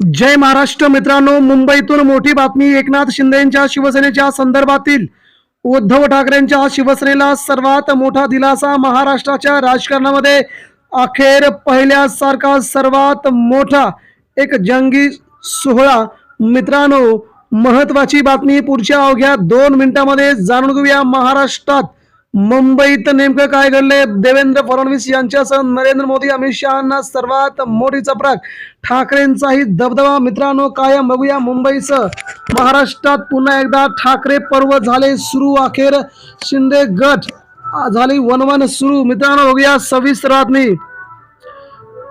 जय महाराष्ट्र मित्रांनो मुंबईतून मोठी बातमी एकनाथ शिंदेच्या शिवसेनेच्या संदर्भातील. उद्धव ठाकरेंच्या शिवसेनेला सर्वात मोठा दिलासा महाराष्ट्राच्या राजकारणामध्ये. अखेर पहिल्यासारखा सर्वात मोठा एक जंगी सोहळा. मित्रांनो महत्वाची बातमी पुढच्या अवघ्या दोन मिनिटांमध्ये जाणून घेऊया महाराष्ट्रात. मुंबईत नेमकं काय घडलंय? देवेंद्र फडणवीस यांच्यासह नरेंद्र मोदी अमित शहाना सर्वात मोठी चपराक ठाकरेंचाही दबदबा. मित्रांनो कायम बघूया मुंबईसह महाराष्ट्रात पुन्हा एकदा ठाकरे पर्व झाले सुरू अखेर. शिंदे गट झाली वनवन सुरू. मित्रांनो बघूया सविस्तर बातमी.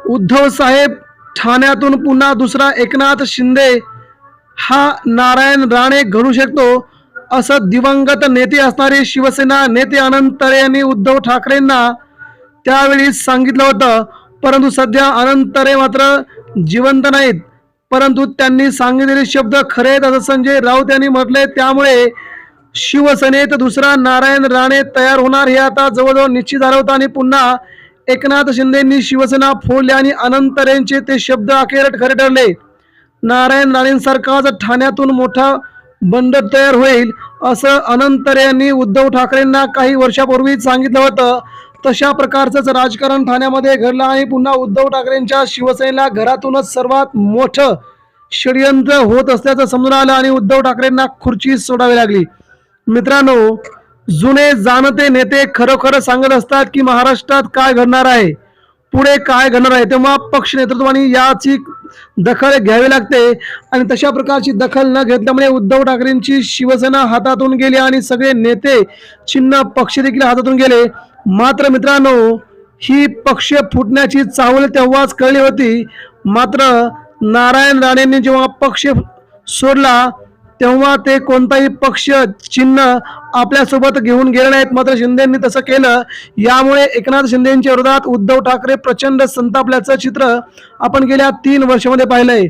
उद्धव साहेब ठाण्यातून पुन्हा दुसरा एकनाथ शिंदे. हा नारायण राणे घडू शकतो. असं दिवंगत नेते असणारे शिवसेना नेते अनंत तळे यांनी उद्धव ठाकरेंना त्यावेळी सांगितलं होतं. परंतु सध्या अनंत तळे मात्र जिवंत नाहीत. परंतु त्यांनी सांगितलेले शब्द खरे आहेत असं संजय राऊत यांनी म्हटले त्यामुळे शिवसेनेत दुसरा नारायण राणे तयार होणार हे आता जवळजवळ निश्चित झालं होतं आणि पुन्हा एकनाथ शिंदेंनी शिवसेना फोडली आणि अनंत ते शब्द अखेर खरे ठरले. नारायण राणेंसारखाच ठाण्यातून मोठा बंड तयार होईल असं अनंतर यांनी उद्धव ठाकरेंना काही वर्षापूर्वी सांगितलं होतं. तशा प्रकारचंच राजकारण ठाण्यामध्ये घडलं आणि पुन्हा उद्धव ठाकरेंच्या शिवसेनेला घरातूनच सर्वात मोठं षडयंत्र होत असल्याचं समजून आलं आणि उद्धव ठाकरेंना खुर्ची सोडावी लागली. मित्रांनो जुने जाणते नेते खरोखर सांगत असतात की महाराष्ट्रात काय घडणार आहे? पुढे काय घडणार आहे तेव्हा पक्ष नेतृत्वाने याची दखल घ्यावी लागते. आणि तशा प्रकारची दखल न घेतल्यामुळे उद्धव ठाकरेंची शिवसेना हातातून गेली आणि सगळे नेते चिन्ह पक्ष देखील हातातून गेले. मात्र मित्रांनो ही पक्ष फुटण्याची चावल तेव्हाच कळली होती. मात्र नारायण राणेंनी जेव्हा पक्ष सोडला तेव्हा ते कोणताही पक्ष चिन्ह आपल्यासोबत घेऊन गेले नाहीत. मात्र शिंदेंनी तसं केलं. यामुळे एकनाथ शिंदेच्या विरोधात उद्धव ठाकरे प्रचंड संतापल्याचं चित्र आपण गेल्या तीन वर्षामध्ये पाहिलंय.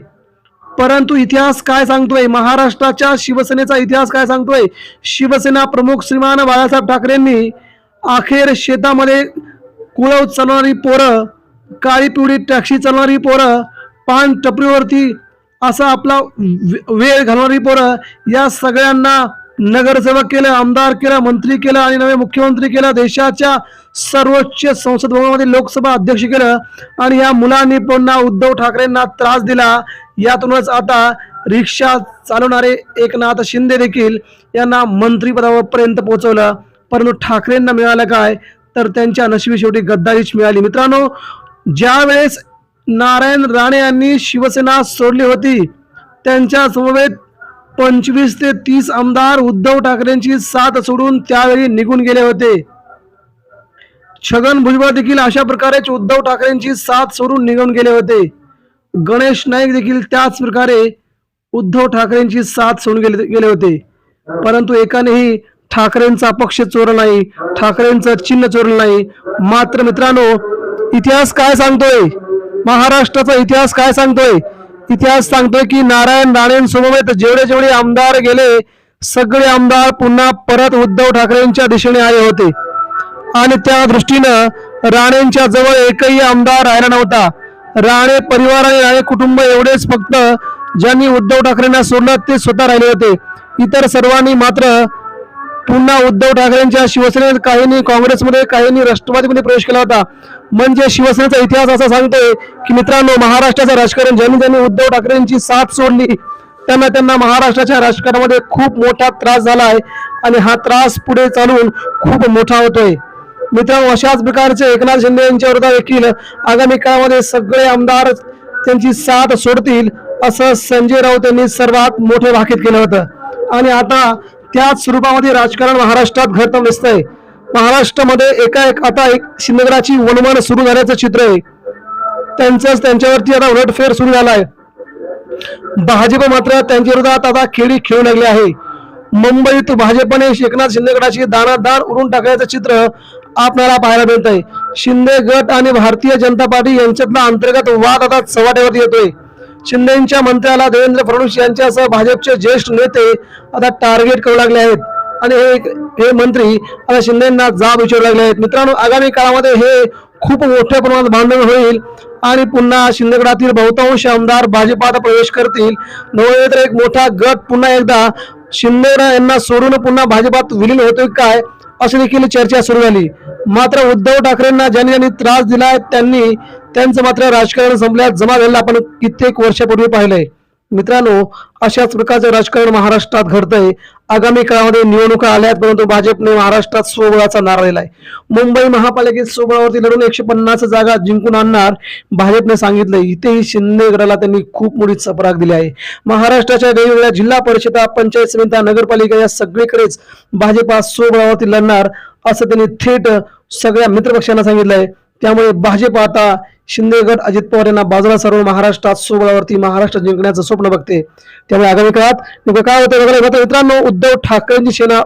परंतु इतिहास काय सांगतोय? महाराष्ट्राच्या शिवसेनेचा इतिहास काय सांगतोय? शिवसेना प्रमुख श्रीमान बाळासाहेब ठाकरेंनी अखेर शेतामध्ये कुळव चालवणारी पोरं काळी पिवळी टॅक्सी चालवणारी पोरं पान टपरीवरती असा आपला वे- वेळ घालवणारी पोरं या सगळ्यांना नगरसेवक केलं आमदार केलं मंत्री केलं आणि नवे मुख्यमंत्री केलं देशाच्या सर्वोच्च संसद भवनामध्ये लोकसभा अध्यक्ष केलं आणि या मुलांनी पुन्हा उद्धव ठाकरेंना त्रास दिला. यातूनच आता रिक्षा चालवणारे एकनाथ शिंदे देखील यांना मंत्रीपदापर्यंत पोहोचवलं. परंतु ठाकरेंना मिळालं काय? तर त्यांच्या नशिबी शेवटी गद्दारीच मिळाली. मित्रांनो ज्या वेळेस नारायण राणे यांनी शिवसेना सोडली होती. त्यांच्या समवेत पंचवीस ते तीस आमदार उद्धव ठाकरेंची साथ सोडून त्यावेळी निघून गेले होते. छगन भुजबळ देखील अशा प्रकारेच उद्धव ठाकरेंची साथ सोडून निघून गेले होते. गणेश नाईक देखील त्याच प्रकारे उद्धव ठाकरेंची साथ सोडून गेले गेले होते. परंतु एकानेही ठाकरेंचा पक्ष चोरला नाही ठाकरेंचं चिन्ह चोरलं नाही. मात्र मित्रांनो इतिहास काय सांगतोय? महाराष्ट्राचा इतिहास काय सांगतोय? इतिहास सांगतोय की नारायण राणेंसोबत जेवढे जेवढे आमदार गेले सगळे आमदार पुन्हा परत उद्धव ठाकरेंच्या दिशेने आले होते. आणि त्या दृष्टीनं राणेंच्या जवळ एकही आमदार राहिला नव्हता. राणे परिवार आणि राणे कुटुंब एवढेच फक्त ज्यांनी उद्धव ठाकरेंना सोडलं ते स्वतः राहिले होते. इतर सर्वांनी मात्र पुन्हा उद्धव ठाकरेंच्या शिवसेनेत काहींनी काँग्रेसमध्ये काहींनी राष्ट्रवादीमध्ये प्रवेश केला होता. म्हणजे शिवसेनेचा इतिहास असा सांगतोय की मित्रांनो महाराष्ट्राचं राजकारण ज्यांनी ज्यांनी उद्धव ठाकरेंची साथ सोडली त्यांना त्यांना महाराष्ट्राच्या राजकारणामध्ये खूप मोठा त्रास झाला आहे आणि हा त्रास पुढे चालून खूप मोठा होतोय. मित्रांनो अशाच प्रकारचे एकनाथ शिंदे यांच्या विरोधात देखील आगामी काळामध्ये सगळे आमदार त्यांची साथ सोडतील असं संजय राऊत यांनी सर्वात मोठे भाकीत केलं होतं. आणि आता त्याच स्वरूपामध्ये राजकारण महाराष्ट्रात घडतं दिसतंय. महाराष्ट्रामध्ये एका एक आता एक शिंदेगडाची वनवन सुरू झाल्याचं चित्र आहे. त्यांचंच त्यांच्यावरती आता उलटफेर सुरू झालाय. भाजप मात्र त्यांच्या विरोधात आता खेळी खेळू लागली आहे. मुंबईत भाजपने एकनाथ शिंदेगडाची दानादार उडून टाकल्याचं चित्र आपल्याला पाहायला मिळत आहे शिंदे गट आणि भारतीय जनता पार्टी यांच्यातला अंतर्गत वाद आता चव्हाट्यावरती येतोय. शिंदेच्या मंत्र्याला देवेंद्र फडणवीस यांच्यासह भाजपचे ज्येष्ठ नेते आता टार्गेट करू लागले आहेत. आणि हे हे मंत्री आता शिंदेना जाब विचारू लागले आहेत. मित्रांनो आगामी काळामध्ये हे खूप मोठ्या प्रमाणात भांडण होईल आणि पुन्हा शिंदेगडातील बहुतांश आमदार भाजपात प्रवेश करतील. नवळे तर एक मोठा गट पुन्हा एकदा शिंदेरा यांना सोडून पुन्हा भाजपात विलीन होतोय काय? अशी देखील चर्चा सुरू झाली. मात्र उद्धव ठाकरेंना ज्यांनी ज्यांनी त्रास दिला त्यांनी त्यांचं मात्र राजकारण संपल्यात जमा झालेलं आपण कित्येक वर्षापूर्वी पाहिलंय. मित्रांनो अशाच प्रकारचं राजकारण महाराष्ट्रात घडतंय. आगामी काळामध्ये निवडणुका आल्यात परंतु भाजपने महाराष्ट्रात स्वबळाचा नारा दिलाय. मुंबई महापालिकेत स्वबळावरती लढून एकशे पन्नास जागा जिंकून आणणार भाजपने सांगितलं इथेही शिंदे गडाला त्यांनी खूप मोठी चपराक दिली आहे. महाराष्ट्राच्या वेगवेगळ्या जिल्हा परिषदा पंचायत समित्या नगरपालिका या सगळीकडेच भाजपा स्वबळावरती लढणार असं त्यांनी थेट सगळ्या मित्रपक्षांना सांगितलंय. त्यामुळे भाजप आता शिंदेगड अजित पवार यांना बाजूला सारून महाराष्ट्रात सोबळावरती महाराष्ट्र जिंकण्याचं स्वप्न बघते. त्यामुळे आगामी काळात नेमकं काय होतं बघायला. मित्रांनो उद्धव ठाकरेंची सेना